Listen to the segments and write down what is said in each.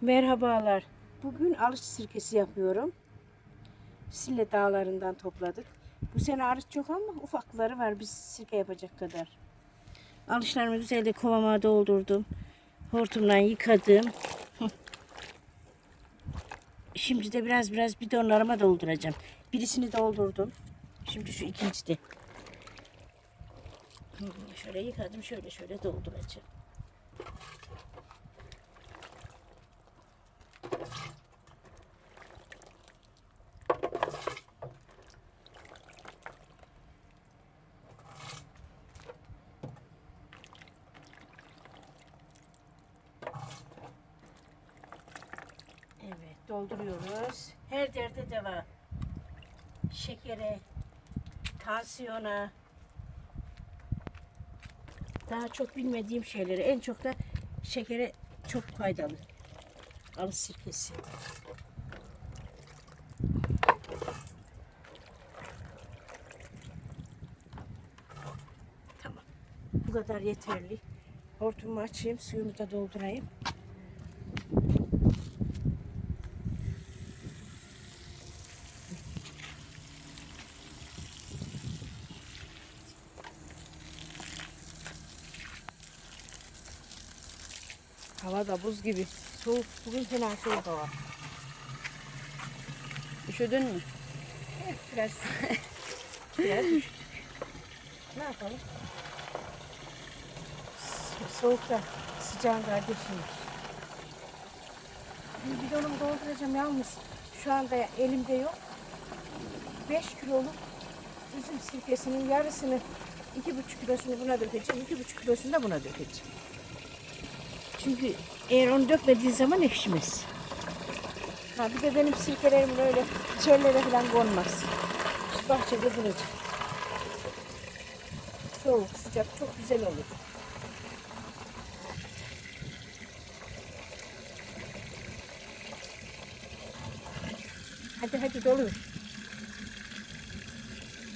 Merhabalar. Bugün arıç sirkesi yapıyorum. Sille dağlarından topladık. Bu sene arıç çok ama ufakları var biz sirke yapacak kadar. Alışlarımı güzelce kovama doldurdum. Hortumdan yıkadım. Şimdi de biraz biraz bidonlarıma dolduracağım. Birisini doldurdum. Şimdi şu ikinci de. Şöyle yıkadım şöyle şöyle dolduracağım. Evet dolduruyoruz. Her derde deva. Şekere, tansiyona, daha çok bilmediğim şeyleri en çok da şekere çok faydalı. Arı sirkesi. Tamam. Bu kadar yeterli. Hortumu açayım, suyumu da doldurayım. Hava da buz gibi. Soğuk, bugün fena soğuk hava. Üşüdün mü? Biraz, biraz üşüdük. Ne yapalım? So- Soğukta sıcağın kardeşiymiş. Bir bidonumu dolduracağım yalnız. Şu anda elimde yok. 5 kiloluk üzüm sirkesinin yarısını, iki buçuk kilosunu buna dökeceğim, iki buçuk kilosunu da buna dökeceğim. Çünkü eğer onu dökmediğin zaman ekşimez. Ha bir de benim sirkelerim böyle çöllere falan konmaz. Şu bahçede duracak. Soğuk, sıcak çok güzel olur. Hadi hadi dolu.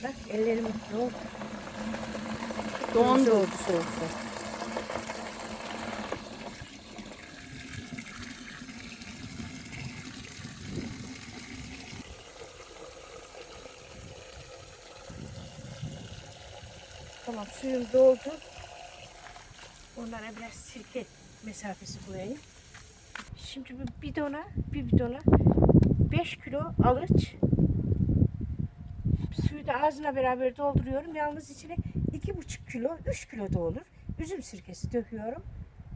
Bak ellerim ne oldu? Dondu. Soğudu soğukta. Tamam suyum doldu. Onlara biraz sirke mesafesi koyayım. Şimdi bir bidona, bir bidona 5 kilo alıç. Suyu da ağzına beraber dolduruyorum. Yalnız içine 2,5 kilo, 3 kilo da olur. Üzüm sirkesi döküyorum.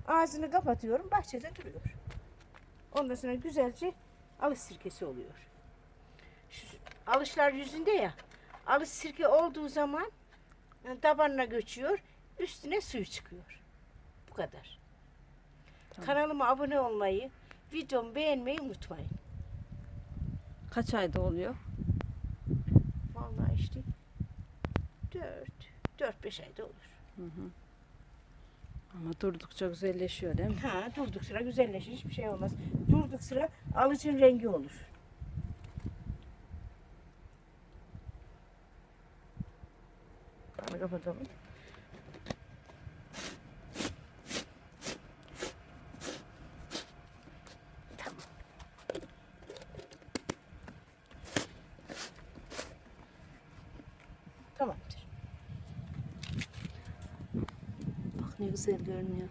Ağzını kapatıyorum. Bahçede duruyor. Ondan sonra güzelce alış sirkesi oluyor. Şu alışlar yüzünde ya. Alış sirke olduğu zaman tabanına göçüyor. Üstüne suyu çıkıyor. Bu kadar. Kanalıma abone olmayı, videomu beğenmeyi unutmayın. Kaç ayda oluyor? Vallahi işte 4 4-5 ayda olur. Ama durdukça güzelleşiyor değil mi? Ha durduk sıra güzelleşir hiçbir şey olmaz. Durduk sıra alıcın rengi olur. Bunu kapatalım. Tamam. Tamamdır. Bak ne güzel görünüyor.